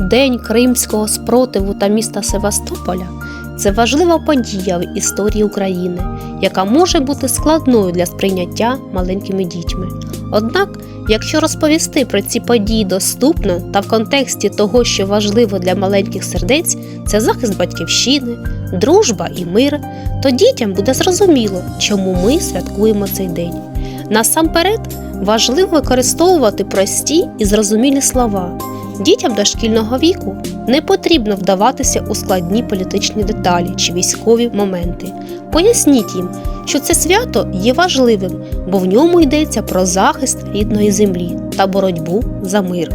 День кримського спротиву та міста Севастополя це важлива подія в історії України, яка може бути складною для сприйняття маленькими дітьми. Однак, якщо розповісти про ці події доступно та в контексті того, що важливо для маленьких сердець, це захист батьківщини, дружба і мир, то дітям буде зрозуміло, чому ми святкуємо цей день. Насамперед, важливо використовувати прості і зрозумілі слова. Дітям дошкільного віку не потрібно вдаватися у складні політичні деталі чи військові моменти. Поясніть їм, що це свято є важливим, бо в ньому йдеться про захист рідної землі та боротьбу за мир.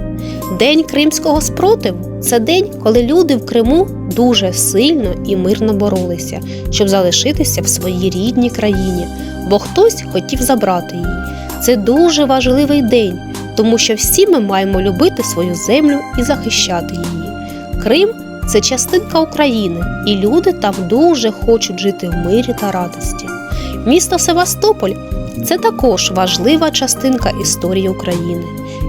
День кримського спротиву це день, коли люди в Криму дуже сильно і мирно боролися, щоб залишитися в своїй рідній країні, бо хтось хотів забрати її. Це дуже важливий день, тому що всі ми маємо любити свою землю і захищати її. Крим це частинка України, і люди там дуже хочуть жити в мирі та радості. Місто Севастополь це також важлива частинка історії України.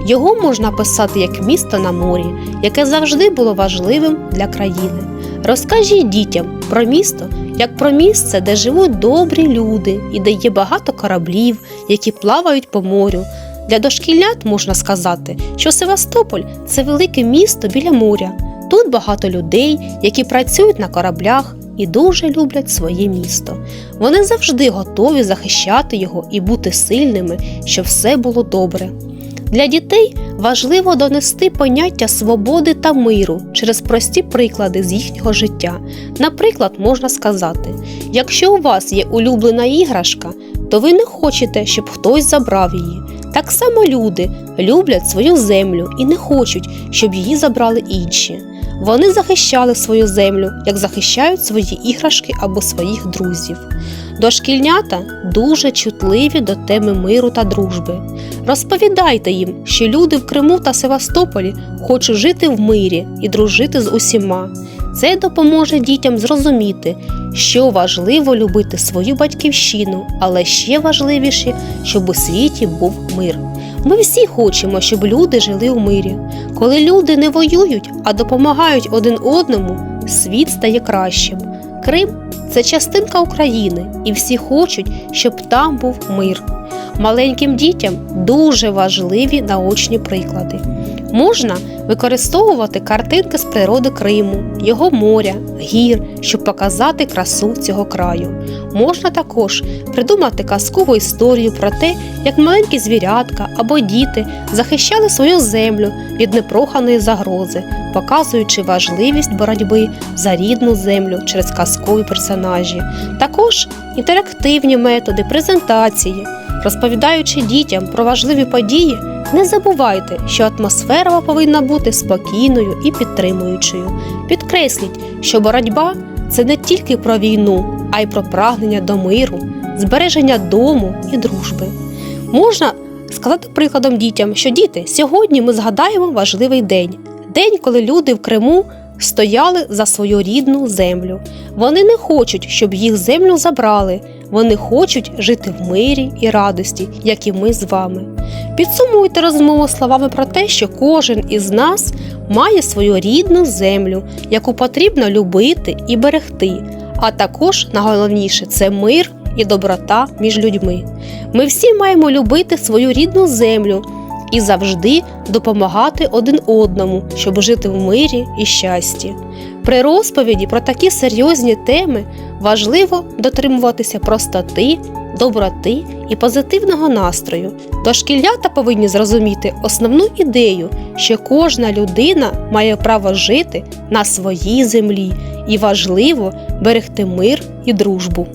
Його можна писати як місто на морі, яке завжди було важливим для країни. Розкажіть дітям про місто як про місце, де живуть добрі люди і де є багато кораблів, які плавають по морю. Для дошкілят можна сказати, що Севастополь це велике місто біля моря. Тут багато людей, які працюють на кораблях і дуже люблять своє місто. Вони завжди готові захищати його і бути сильними, щоб все було добре. Для дітей важливо донести поняття свободи та миру через прості приклади з їхнього життя. Наприклад, можна сказати: якщо у вас є улюблена іграшка, то ви не хочете, щоб хтось забрав її. Так само люди люблять свою землю і не хочуть, щоб її забрали інші. Вони захищали свою землю, як захищають свої іграшки або своїх друзів. Дошкільнята дуже чутливі до теми миру та дружби. Розповідайте їм, що люди в Криму та Севастополі хочуть жити в мирі і дружити з усіма. Це допоможе дітям зрозуміти, що важливо любити свою батьківщину, але ще важливіше, щоб у світі був мир. Ми всі хочемо, щоб люди жили у мирі. Коли люди не воюють, а допомагають один одному, світ стає кращим. Крим це частинка України, і всі хочуть, щоб там був мир. Маленьким дітям дуже важливі наочні приклади. Можна використовувати картинки з природи Криму, його моря, гір, щоб показати красу цього краю. Можна також придумати казкову історію про те, як маленькі звірятка або діти захищали свою землю від непроханої загрози, показуючи важливість боротьби за рідну землю через казкові персонажі. Також інтерактивні методи презентації. Розповідаючи дітям про важливі події, не забувайте, що атмосфера повинна бути спокійною і підтримуючою. Підкресліть, що боротьба це не тільки про війну, а й про прагнення до миру, збереження дому і дружби. Можна сказати прикладом дітям, що діти, сьогодні ми згадаємо важливий день день, коли люди в Криму стояли за свою рідну землю. Вони не хочуть, щоб їх землю забрали. Вони хочуть жити в мирі і радості, як і ми з вами. Підсумуйте розмову словами про те, що кожен із нас має свою рідну землю, яку потрібно любити і берегти. А також найголовніше це мир і доброта між людьми. Ми всі маємо любити свою рідну землю і завжди допомагати один одному, щоб жити в мирі і щасті. При розповіді про такі серйозні теми важливо дотримуватися простоти, доброти і позитивного настрою. Дошкілята повинні зрозуміти основну ідею, що кожна людина має право жити на своїй землі і важливо берегти мир і дружбу.